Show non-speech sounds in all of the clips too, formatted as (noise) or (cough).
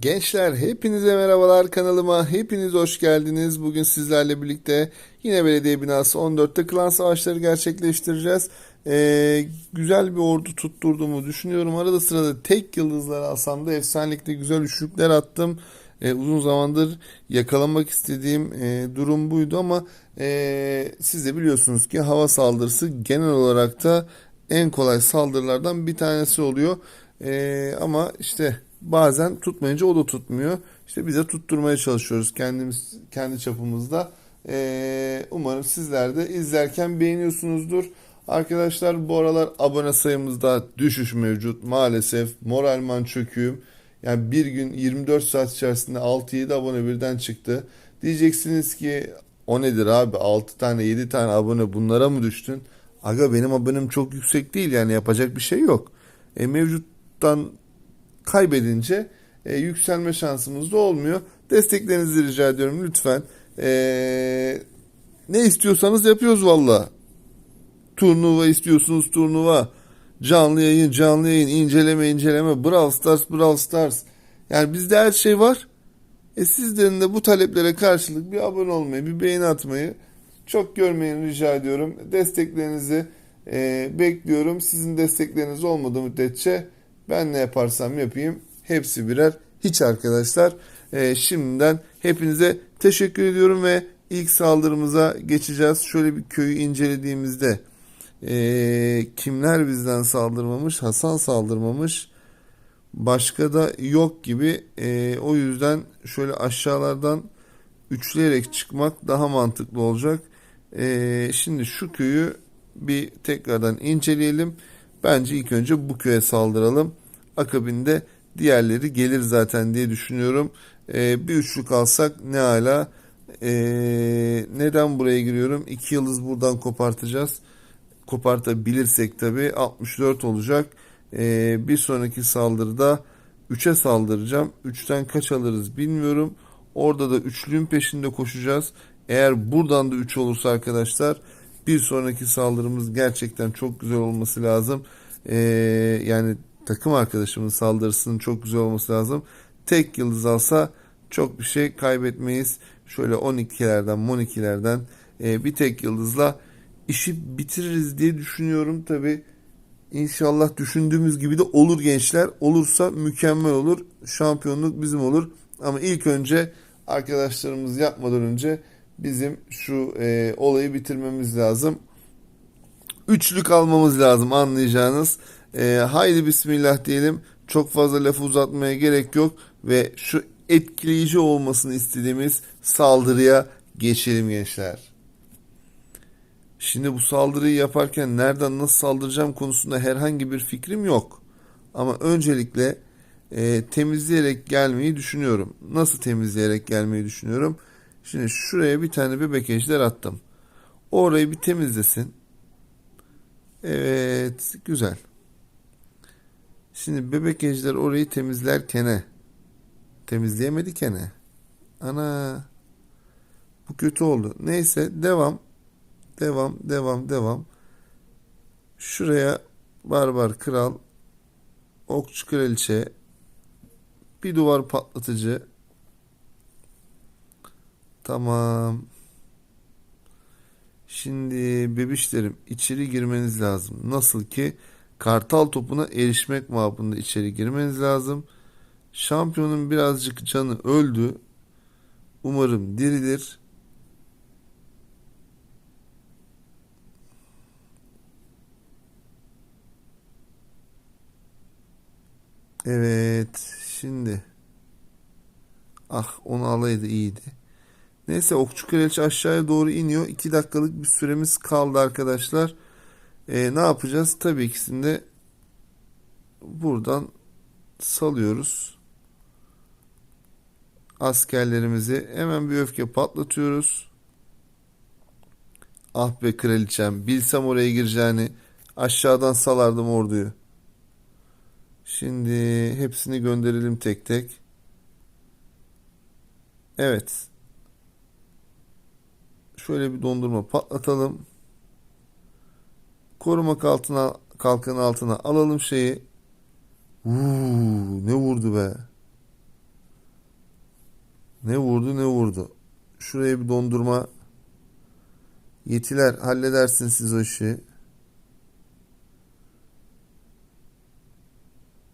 Gençler hepinize merhabalar kanalıma hepiniz hoş geldiniz. Bugün sizlerle birlikte yine belediye binası 14'te klan savaşları gerçekleştireceğiz. Ee, güzel bir ordu tutturduğumu düşünüyorum. Arada sırada tek yıldızlar alsam da efsanelikte güzel üçlükler attım. Ee, uzun zamandır yakalamak istediğim e, durum buydu ama e, siz de biliyorsunuz ki hava saldırısı genel olarak da en kolay saldırılardan bir tanesi oluyor. Ee, ama işte bazen tutmayınca o da tutmuyor. İşte bize tutturmaya çalışıyoruz kendimiz kendi çapımızda. Ee, umarım sizler de izlerken beğeniyorsunuzdur. Arkadaşlar bu aralar abone sayımızda düşüş mevcut. Maalesef moralman çöküğüm. Yani bir gün 24 saat içerisinde 6-7 abone birden çıktı. Diyeceksiniz ki o nedir abi 6 tane 7 tane abone bunlara mı düştün? Aga benim abonem çok yüksek değil yani yapacak bir şey yok. E, mevcuttan kaybedince e, yükselme şansımız da olmuyor. Desteklerinizi rica ediyorum lütfen. E, ne istiyorsanız yapıyoruz valla. Turnuva istiyorsunuz turnuva. Canlı yayın canlı yayın inceleme inceleme Brawl Stars Brawl Stars. Yani bizde her şey var. E sizlerin de bu taleplere karşılık bir abone olmayı, bir beğeni atmayı çok görmeyin rica ediyorum. Desteklerinizi e, bekliyorum. Sizin destekleriniz olmadığı müddetçe ben ne yaparsam yapayım hepsi birer hiç arkadaşlar. E, şimdiden hepinize teşekkür ediyorum ve ilk saldırımıza geçeceğiz. Şöyle bir köyü incelediğimizde e, kimler bizden saldırmamış? Hasan saldırmamış. Başka da yok gibi. E, o yüzden şöyle aşağılardan üçleyerek çıkmak daha mantıklı olacak. E, şimdi şu köyü bir tekrardan inceleyelim. Bence ilk önce bu köye saldıralım. Akabinde diğerleri gelir zaten diye düşünüyorum. E, bir üçlük alsak ne hala. E, neden buraya giriyorum? İki yıldız buradan kopartacağız. Kopartabilirsek tabii 64 olacak. E, bir sonraki saldırıda 3'e saldıracağım. 3'ten kaç alırız bilmiyorum. Orada da üçlüğün peşinde koşacağız. Eğer buradan da 3 olursa arkadaşlar bir sonraki saldırımız gerçekten çok güzel olması lazım. Ee, yani takım arkadaşımın saldırısının çok güzel olması lazım. Tek yıldız alsa çok bir şey kaybetmeyiz. Şöyle 12'lerden 12'lerden e, bir tek yıldızla işi bitiririz diye düşünüyorum. Tabi inşallah düşündüğümüz gibi de olur gençler. Olursa mükemmel olur. Şampiyonluk bizim olur. Ama ilk önce arkadaşlarımız yapmadan önce bizim şu e, olayı bitirmemiz lazım. Üçlük almamız lazım anlayacağınız. E, haydi bismillah diyelim. Çok fazla lafı uzatmaya gerek yok ve şu etkileyici olmasını istediğimiz saldırıya geçelim gençler. Şimdi bu saldırıyı yaparken nereden nasıl saldıracağım konusunda herhangi bir fikrim yok. Ama öncelikle e, temizleyerek gelmeyi düşünüyorum. Nasıl temizleyerek gelmeyi düşünüyorum? Şimdi şuraya bir tane bebek ejder attım. Orayı bir temizlesin. Evet güzel. Şimdi bebek ejder orayı temizlerken temizleyemedi kene. Ana bu kötü oldu. Neyse devam. Devam devam devam. Şuraya barbar kral okçu kraliçe bir duvar patlatıcı Tamam. Şimdi bebişlerim içeri girmeniz lazım. Nasıl ki kartal topuna erişmek mabında içeri girmeniz lazım. Şampiyonun birazcık canı öldü. Umarım dirilir. Evet. Şimdi. Ah onu alaydı iyiydi. Neyse okçu kraliçe aşağıya doğru iniyor. 2 dakikalık bir süremiz kaldı arkadaşlar. Ee, ne yapacağız? Tabii ikisini de buradan salıyoruz. Askerlerimizi hemen bir öfke patlatıyoruz. Ah be kraliçem bilsem oraya gireceğini aşağıdan salardım orduyu. Şimdi hepsini gönderelim tek tek. Evet. Şöyle bir dondurma patlatalım. Korumak altına kalkan altına alalım şeyi. Uuu, ne vurdu be. Ne vurdu ne vurdu. Şuraya bir dondurma. Yetiler halledersin siz o işi.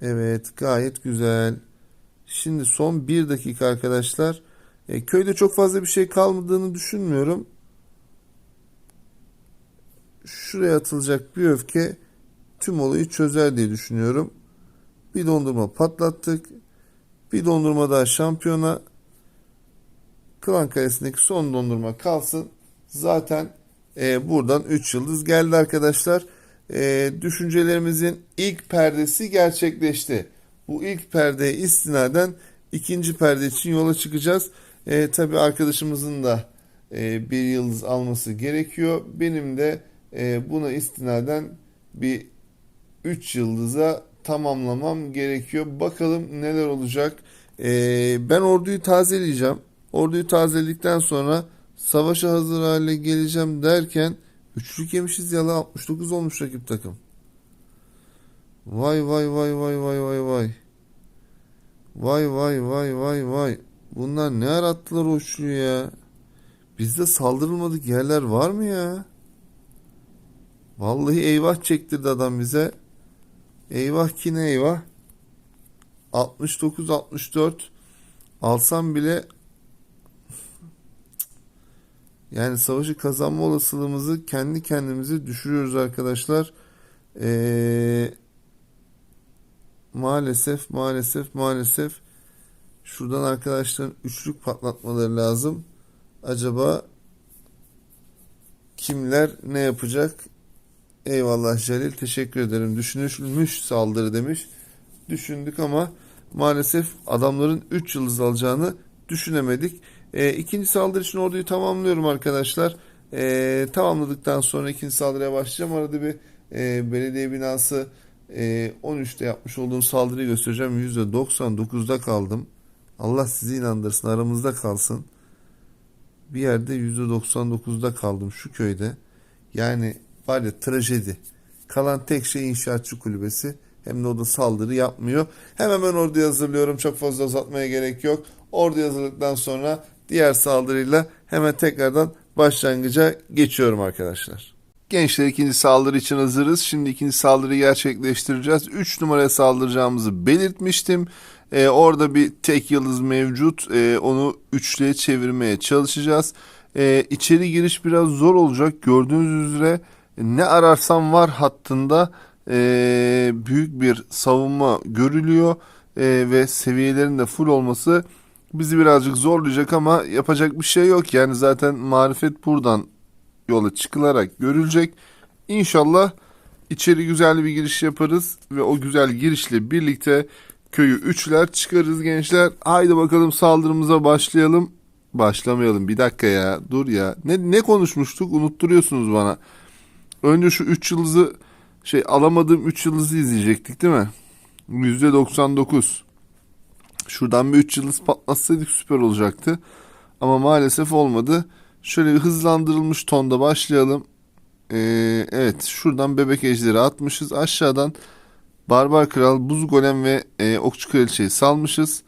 Evet gayet güzel. Şimdi son bir dakika arkadaşlar. E, köyde çok fazla bir şey kalmadığını düşünmüyorum. Şuraya atılacak bir öfke tüm olayı çözer diye düşünüyorum. Bir dondurma patlattık. Bir dondurma daha şampiyona. Klan Kalesi'ndeki son dondurma kalsın. Zaten e, buradan 3 yıldız geldi arkadaşlar. E, düşüncelerimizin ilk perdesi gerçekleşti. Bu ilk perdeye istinaden ikinci perde için yola çıkacağız. E, Tabi arkadaşımızın da e, bir yıldız alması gerekiyor. Benim de e, buna istinaden bir 3 yıldıza tamamlamam gerekiyor. Bakalım neler olacak. E, ben orduyu tazeleyeceğim. Orduyu tazeledikten sonra savaşa hazır hale geleceğim derken üçlük yemişiz ya la 69 olmuş rakip takım. Vay vay vay vay vay vay vay. Vay vay vay vay vay. Bunlar ne arattılar o üçlüyü ya. Bizde saldırılmadık yerler var mı ya? Vallahi eyvah çektirdi adam bize. Eyvah ki ne eyvah. 69 64 alsam bile yani savaşı kazanma olasılığımızı kendi kendimize düşürüyoruz arkadaşlar. Ee, maalesef maalesef maalesef şuradan arkadaşların üçlük patlatmaları lazım. Acaba kimler ne yapacak? Eyvallah Jalil teşekkür ederim. Düşünülmüş saldırı demiş. Düşündük ama maalesef adamların 3 yıldız alacağını düşünemedik. E, ikinci saldırı için orduyu tamamlıyorum arkadaşlar. E, tamamladıktan sonra ikinci saldırıya başlayacağım. Arada bir e, belediye binası e, 13'te yapmış olduğum saldırıyı göstereceğim. %99'da kaldım. Allah sizi inandırsın aramızda kalsın. Bir yerde %99'da kaldım şu köyde. Yani var ya trajedi. Kalan tek şey inşaatçı kulübesi. Hem de o da saldırı yapmıyor. Hemen ben orduyu hazırlıyorum. Çok fazla uzatmaya gerek yok. Ordu hazırladıktan sonra diğer saldırıyla hemen tekrardan başlangıca geçiyorum arkadaşlar. Gençler ikinci saldırı için hazırız. Şimdi ikinci saldırıyı gerçekleştireceğiz. 3 numaraya saldıracağımızı belirtmiştim. Ee, orada bir tek yıldız mevcut. Ee, onu üçlüye çevirmeye çalışacağız. Ee, içeri giriş biraz zor olacak. Gördüğünüz üzere ne ararsam var hattında e, büyük bir savunma görülüyor. E, ve seviyelerin de full olması bizi birazcık zorlayacak ama yapacak bir şey yok. Yani zaten marifet buradan yola çıkılarak görülecek. İnşallah içeri güzel bir giriş yaparız ve o güzel girişle birlikte köyü üçler çıkarız gençler. Haydi bakalım saldırımıza başlayalım. Başlamayalım bir dakika ya dur ya. Ne, ne konuşmuştuk unutturuyorsunuz bana. Önce şu 3 yıldızı şey alamadığım 3 yıldızı izleyecektik değil mi? %99. Şuradan bir 3 yıldız patlatsaydık süper olacaktı. Ama maalesef olmadı. Şöyle bir hızlandırılmış tonda başlayalım. Ee, evet şuradan bebek ejderi atmışız. Aşağıdan Barbar Kral, Buz Golem ve e, Okçu Kraliçeyi salmışız.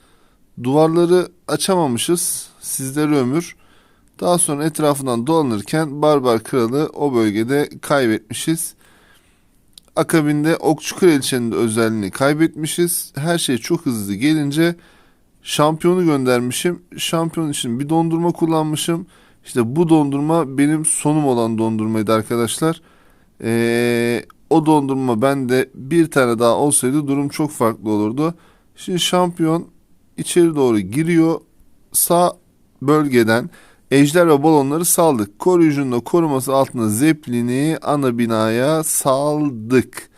Duvarları açamamışız. Sizlere ömür. Daha sonra etrafından dolanırken Barbar Kralı o bölgede kaybetmişiz. Akabinde Okçu Kraliçenin de özelliğini kaybetmişiz. Her şey çok hızlı gelince şampiyonu göndermişim. Şampiyon için bir dondurma kullanmışım. İşte bu dondurma benim sonum olan dondurmaydı arkadaşlar. Ee, o dondurma bende bir tane daha olsaydı durum çok farklı olurdu. Şimdi şampiyon içeri doğru giriyor. Sağ bölgeden ejder ve balonları saldık. Koruyucunun koruması altında zeplini ana binaya saldık.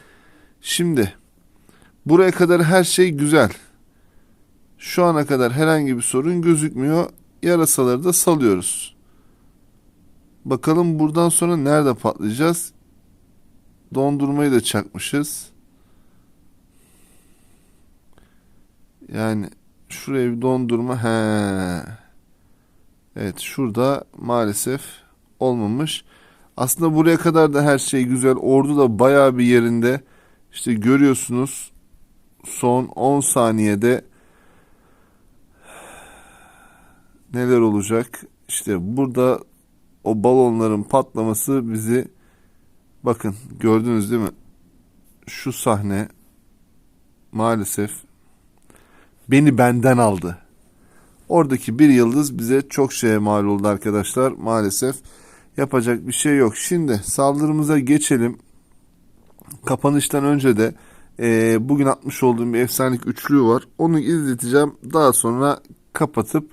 Şimdi buraya kadar her şey güzel. Şu ana kadar herhangi bir sorun gözükmüyor. Yarasaları da salıyoruz. Bakalım buradan sonra nerede patlayacağız? Dondurmayı da çakmışız. Yani şuraya bir dondurma. He. Evet şurada maalesef olmamış. Aslında buraya kadar da her şey güzel. Ordu da bayağı bir yerinde. İşte görüyorsunuz son 10 saniyede neler olacak? İşte burada o balonların patlaması bizi bakın gördünüz değil mi? Şu sahne maalesef beni benden aldı. Oradaki bir yıldız bize çok şeye mal oldu arkadaşlar. Maalesef yapacak bir şey yok. Şimdi saldırımıza geçelim. Kapanıştan önce de e, bugün atmış olduğum bir efsanelik üçlü var. Onu izleteceğim. Daha sonra kapatıp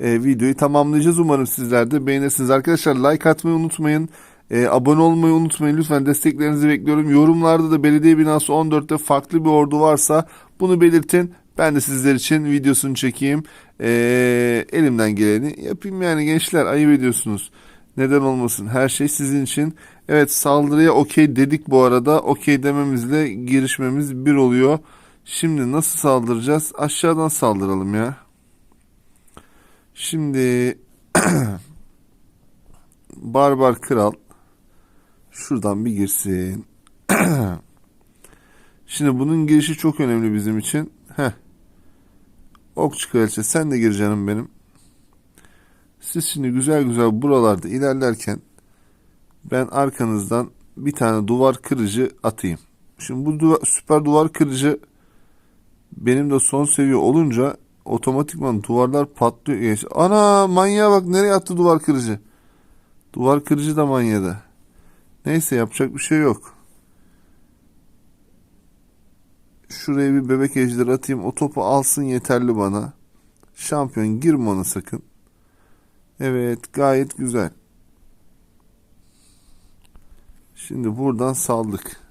e, videoyu tamamlayacağız. Umarım sizler de beğenirsiniz. Arkadaşlar like atmayı unutmayın. E, abone olmayı unutmayın. Lütfen desteklerinizi bekliyorum. Yorumlarda da belediye binası 14'te farklı bir ordu varsa bunu belirtin. Ben de sizler için videosunu çekeyim. E, elimden geleni yapayım yani gençler ayıp ediyorsunuz. Neden olmasın? Her şey sizin için. Evet saldırıya okey dedik bu arada. Okey dememizle girişmemiz bir oluyor. Şimdi nasıl saldıracağız? Aşağıdan saldıralım ya. Şimdi (clears throat) Barbar Kral şuradan bir girsin. (clears throat) Şimdi bunun girişi çok önemli bizim için. Okçu Kraliçe sen de gir canım benim. Siz şimdi güzel güzel buralarda ilerlerken ben arkanızdan bir tane duvar kırıcı atayım. Şimdi bu duvar, süper duvar kırıcı benim de son seviye olunca otomatikman duvarlar patlıyor. Ana manyağa bak nereye attı duvar kırıcı. Duvar kırıcı da manyadı. Neyse yapacak bir şey yok. Şuraya bir bebek ejderi atayım. O topu alsın yeterli bana. Şampiyon girme ona sakın. Evet gayet güzel. Şimdi buradan saldık.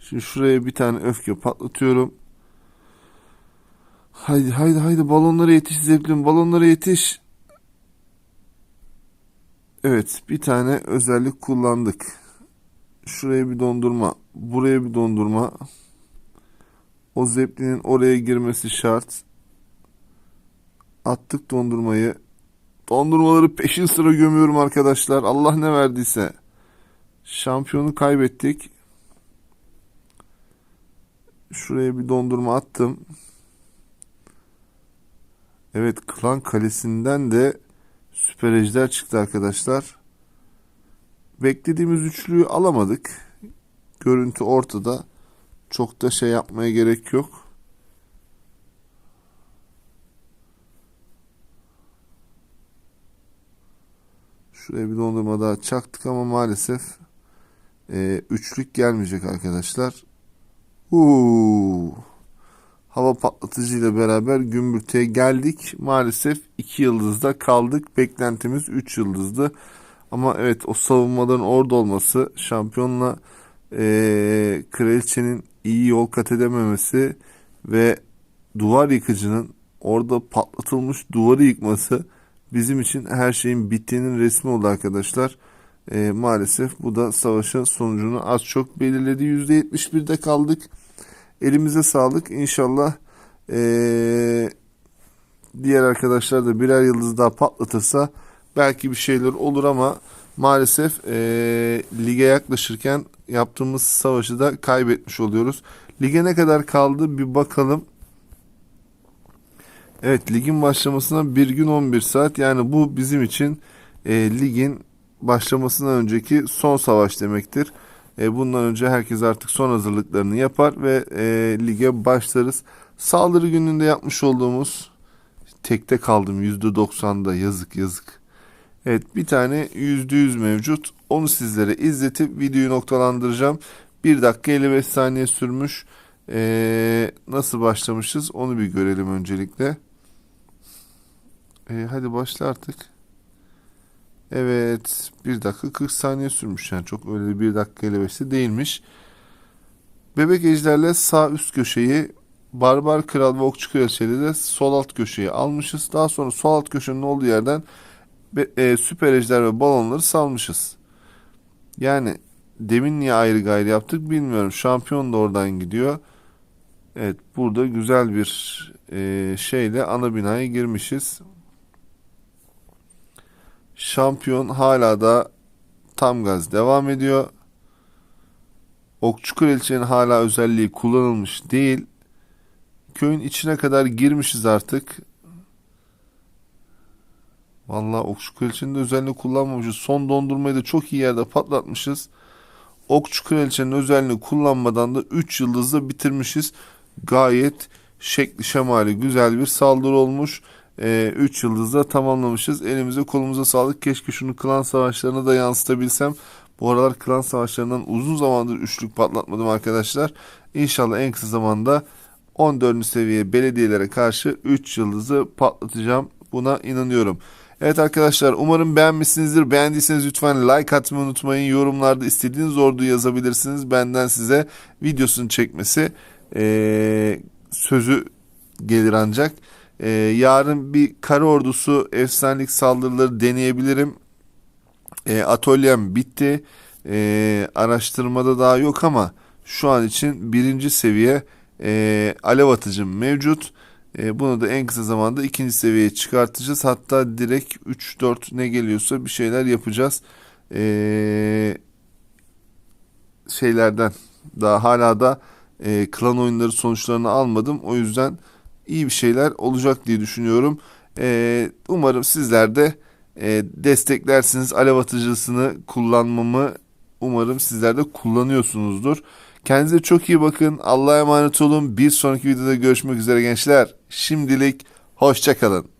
Şimdi şuraya bir tane öfke patlatıyorum. Haydi haydi haydi balonlara yetiş Zeppelin balonlara yetiş. Evet bir tane özellik kullandık. Şuraya bir dondurma. Buraya bir dondurma. O Zeppelin'in oraya girmesi şart. Attık dondurmayı. Dondurmaları peşin sıra gömüyorum arkadaşlar. Allah ne verdiyse. Şampiyonu kaybettik. Şuraya bir dondurma attım. Evet klan kalesinden de süper ejder çıktı arkadaşlar. Beklediğimiz üçlüyü alamadık. Görüntü ortada. Çok da şey yapmaya gerek yok. Şuraya bir dondurma daha çaktık ama maalesef e, üçlük gelmeyecek arkadaşlar. Uuu. Hava patlatıcı ile beraber gümbürtüye geldik. Maalesef 2 yıldızda kaldık. Beklentimiz 3 yıldızdı. Ama evet o savunmaların orada olması şampiyonla e, kraliçenin iyi yol kat edememesi ve duvar yıkıcının orada patlatılmış duvarı yıkması bizim için her şeyin bittiğinin resmi oldu arkadaşlar. E, maalesef bu da savaşın sonucunu az çok belirledi. %71'de kaldık. Elimize sağlık. İnşallah e, diğer arkadaşlar da birer yıldız daha patlatırsa belki bir şeyler olur ama maalesef e, lige yaklaşırken yaptığımız savaşı da kaybetmiş oluyoruz. Lige ne kadar kaldı bir bakalım. Evet ligin başlamasına bir gün 11 saat yani bu bizim için e, ligin başlamasından önceki son savaş demektir. E, bundan önce herkes artık son hazırlıklarını yapar ve e, lige başlarız. Saldırı gününde yapmış olduğumuz tekte kaldım %90'da yazık yazık. Evet bir tane %100 mevcut. Onu sizlere izletip videoyu noktalandıracağım. 1 dakika 55 saniye sürmüş. Ee, nasıl başlamışız onu bir görelim öncelikle. Ee, hadi başla artık. Evet 1 dakika 40 saniye sürmüş yani çok öyle 1 dakika 55'te değilmiş. Bebek ejderle sağ üst köşeyi Barbar Kral ve Okçu Kraliçeli de sol alt köşeyi almışız. Daha sonra sol alt köşenin olduğu yerden e, süper ejder ve balonları salmışız. Yani demin niye ayrı gayrı yaptık bilmiyorum. Şampiyon da oradan gidiyor. Evet burada güzel bir e, şeyle ana binaya girmişiz. Şampiyon hala da tam gaz devam ediyor. Okçu Kraliçenin hala özelliği kullanılmış değil. Köyün içine kadar girmişiz artık. Vallahi Okçu Kraliçenin de özelliğini kullanmamışız. Son dondurmayı da çok iyi yerde patlatmışız. Okçu Kraliçenin özelliğini kullanmadan da 3 yıldızla bitirmişiz. Gayet şekli şemali güzel bir saldırı olmuş. 3 yıldızla tamamlamışız. Elimize kolumuza sağlık. Keşke şunu klan savaşlarına da yansıtabilsem. Bu aralar klan savaşlarından uzun zamandır üçlük patlatmadım arkadaşlar. İnşallah en kısa zamanda 14. seviye belediyelere karşı 3 yıldızı patlatacağım. Buna inanıyorum. Evet arkadaşlar umarım beğenmişsinizdir. Beğendiyseniz lütfen like atmayı unutmayın. Yorumlarda istediğiniz orduyu yazabilirsiniz. Benden size videosunu çekmesi eee, sözü gelir ancak. Eee, yarın bir kara ordusu efsanelik saldırıları deneyebilirim. E, atölyem bitti. E, araştırmada daha yok ama şu an için birinci seviye e, alev atıcım mevcut. E, bunu da en kısa zamanda ikinci seviyeye çıkartacağız. Hatta direkt 3-4 ne geliyorsa bir şeyler yapacağız. E, şeylerden daha hala da e, klan oyunları sonuçlarını almadım. O yüzden iyi bir şeyler olacak diye düşünüyorum. E, umarım sizler de e, desteklersiniz. Alev atıcısını kullanmamı umarım sizler de kullanıyorsunuzdur. Kendinize çok iyi bakın. Allah'a emanet olun. Bir sonraki videoda görüşmek üzere gençler. Şimdilik hoşçakalın.